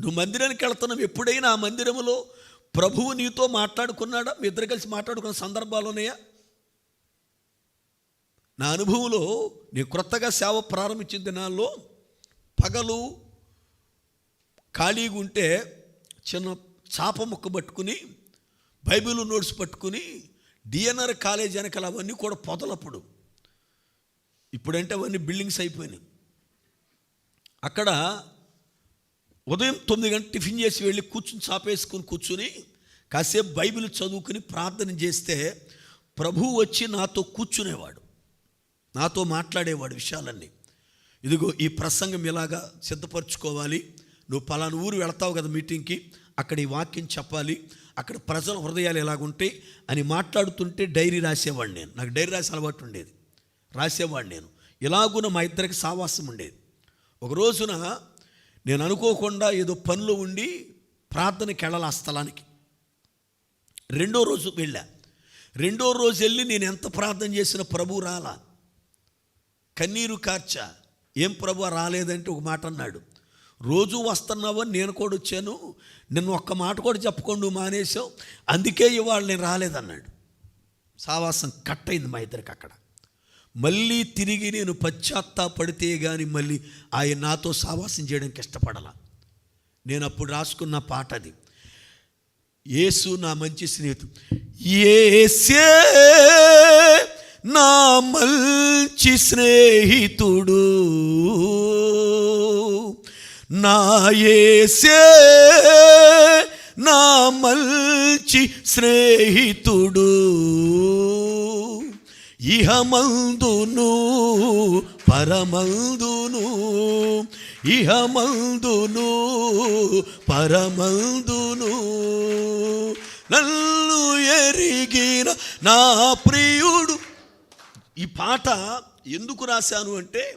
నువ్వు మందిరానికి వెళ్తున్నావు. ఎప్పుడైనా ఆ మందిరములో ప్రభువు నీతో మాట్లాడుకున్నాడా? మీ ఇద్దరు కలిసి మాట్లాడుకున్న సందర్భాలు ఉన్నాయా? నా అనుభవంలో నీ క్రొత్తగా సేవ ప్రారంభించిన దినాల్లో పగలు ఖాళీగా ఉంటే చిన్న చాప ముక్క పట్టుకుని బైబిల్ నోట్స్ పట్టుకుని డిఎన్ఆర్ కాలేజ్ వెనకాల అవన్నీ కూడా పొదలప్పుడు. ఇప్పుడంటే అవన్నీ బిల్డింగ్స్ అయిపోయినాయి. అక్కడ ఉదయం తొమ్మిది గంటల టిఫిన్ చేసి వెళ్ళి కూర్చుని చాపేసుకుని కూర్చుని కాసేపు బైబిల్ చదువుకుని ప్రార్థన చేస్తే ప్రభువు వచ్చి నాతో కూర్చునేవాడు. నాతో మాట్లాడేవాడు విషయాలన్నీ. ఇదిగో ఈ ప్రసంగం ఇలాగా సిద్ధపరచుకోవాలి? నువ్వు పలానా ఊరు వెళతావు కదా మీటింగ్కి అక్కడ ఈ వాక్యం చెప్పాలి అక్కడ ప్రజల హృదయాలు ఎలాగుంటాయి అని మాట్లాడుతుంటే డైరీ రాసేవాడు నేను. నాకు డైరీ రాసే అలవాటు ఉండేది. రాసేవాడు నేను. ఇలాగున మా ఇద్దరికి సావాసం ఉండేది. ఒక రోజున నేను అనుకోకుండా ఏదో పనులు ఉండి ప్రార్థనకి వెళ్ళాలి ఆ స్థలానికి. రెండో రోజు వెళ్ళా. రెండో రోజు వెళ్ళి నేను ఎంత ప్రార్థన చేసిన ప్రభు రాలా. కన్నీరు కార్చా. ఏం ప్రభు రాలేదంటే ఒక మాట అన్నాడు. రోజు వస్తున్నావని నేను కూడా వచ్చాను. నిన్ను ఒక్క మాట కూడా చెప్పకుండా నువ్వు మానేసావు అందుకే ఇవాళ నేను రాలేదన్నాడు. సావాసం కట్ అయింది మా ఇద్దరికి అక్కడ. మళ్ళీ తిరిగి నేను పశ్చాత్తాపడితే కానీ మళ్ళీ ఆయన నాతో సావాసం చేయడానికి ఇష్టపడాల నేను అప్పుడు రాసుకున్న పాట అది. యేసు నా మంచి స్నేహితుడు ఏసే నా మంచి స్నేహితుడు. నా ఏసే నా మంచి స్నేహితుడు. ఇహమందును పరమందును ఇహమందును పరమందును. నన్ను ఎరిగిన నా ప్రియుడు. ఈ పాట ఎందుకు రాశాను అంటే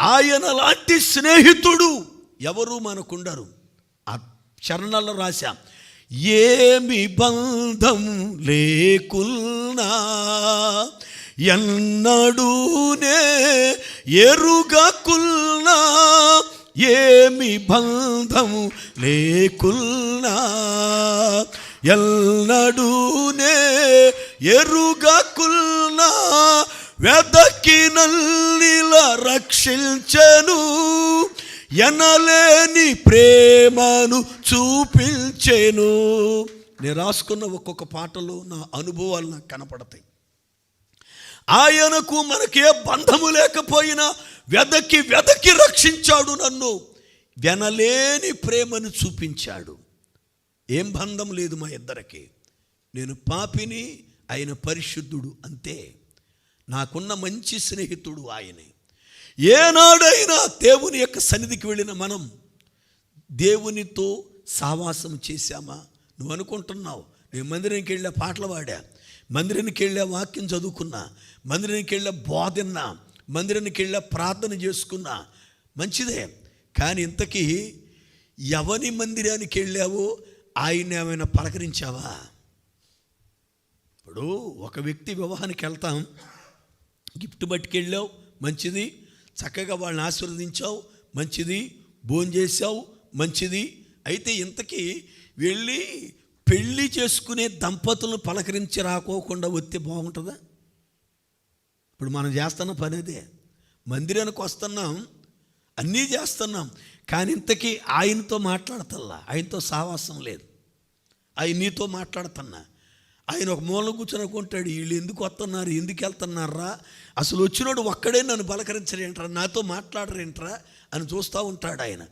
ఆయన లాంటి స్నేహితుడు ఎవరు మనకుండరు. ఆ చరణాల్లో రాశాం ఏమి బంధం లేకున్నా ఎన్నడూనే ఎరుగకుల్నా? ఏమి బంధం లేకున్నా ఎల్లడూనే ఎరుగకుల్నా? వెదకినల్లిల రక్షించను ఎనలేని ప్రేమను చూపించెను. నేను రాసుకున్న ఒక్కొక్క పాటలో నా అనుభవాలు నాకు కనపడతాయి. ఆయనకు మనకే బంధము లేకపోయినా వెదకి వెదకి రక్షించాడు నన్ను. వెనలేని ప్రేమను చూపించాడు. ఏం బంధం లేదు మా ఇద్దరికి. నేను పాపిని ఆయన పరిశుద్ధుడు అంతే. నాకున్న మంచి స్నేహితుడు ఆయనే. ఏనాడైనా దేవుని యొక్క సన్నిధికి వెళ్ళిన మనం దేవునితో సావాసం చేశామా? నువ్వు అనుకుంటున్నావు. నేను మందిరానికి వెళ్ళా పాటలు పాడా. మందిరానికి వెళ్ళే వాక్యం చదువుకున్నా మందిరానికి వెళ్ళే బోధన్నా మందిరానికి వెళ్ళే ప్రార్థన చేసుకున్నా మంచిదే. కానీ ఇంతకీ ఎవని మందిరానికి వెళ్ళావో ఆయన ఏమైనా పలకరించావా? ఇప్పుడు ఒక వ్యక్తి వివాహానికి వెళ్తాం గిఫ్ట్ పట్టుకెళ్ళావు మంచిది. చక్కగా వాళ్ళని ఆశీర్వదించావు మంచిది. భోజనం చేసావు మంచిది. అయితే ఇంతకీ వెళ్ళి పెళ్ళి చేసుకునే దంపతులను పలకరించి రాకోకుండా వస్తే బాగుంటుందా? ఇప్పుడు మనం చేస్తున్న పని అదే. మందిరానికి వస్తున్నాం అన్నీ చేస్తున్నాం కానీ ఇంతకీ ఆయనతో మాట్లాడతల్లా? ఆయనతో సావాసం లేదు. ఆయన నీతో మాట్లాడుతున్నా. ఆయన ఒక మూలం కూర్చొని వీళ్ళు ఎందుకు వస్తున్నారు? ఎందుకు వెళ్తున్నారా? అసలు వచ్చినోడు ఒక్కడే నన్ను పలకరించరేంట్రా? నాతో మాట్లాడరేంట్రా? అని చూస్తూ ఉంటాడు ఆయన.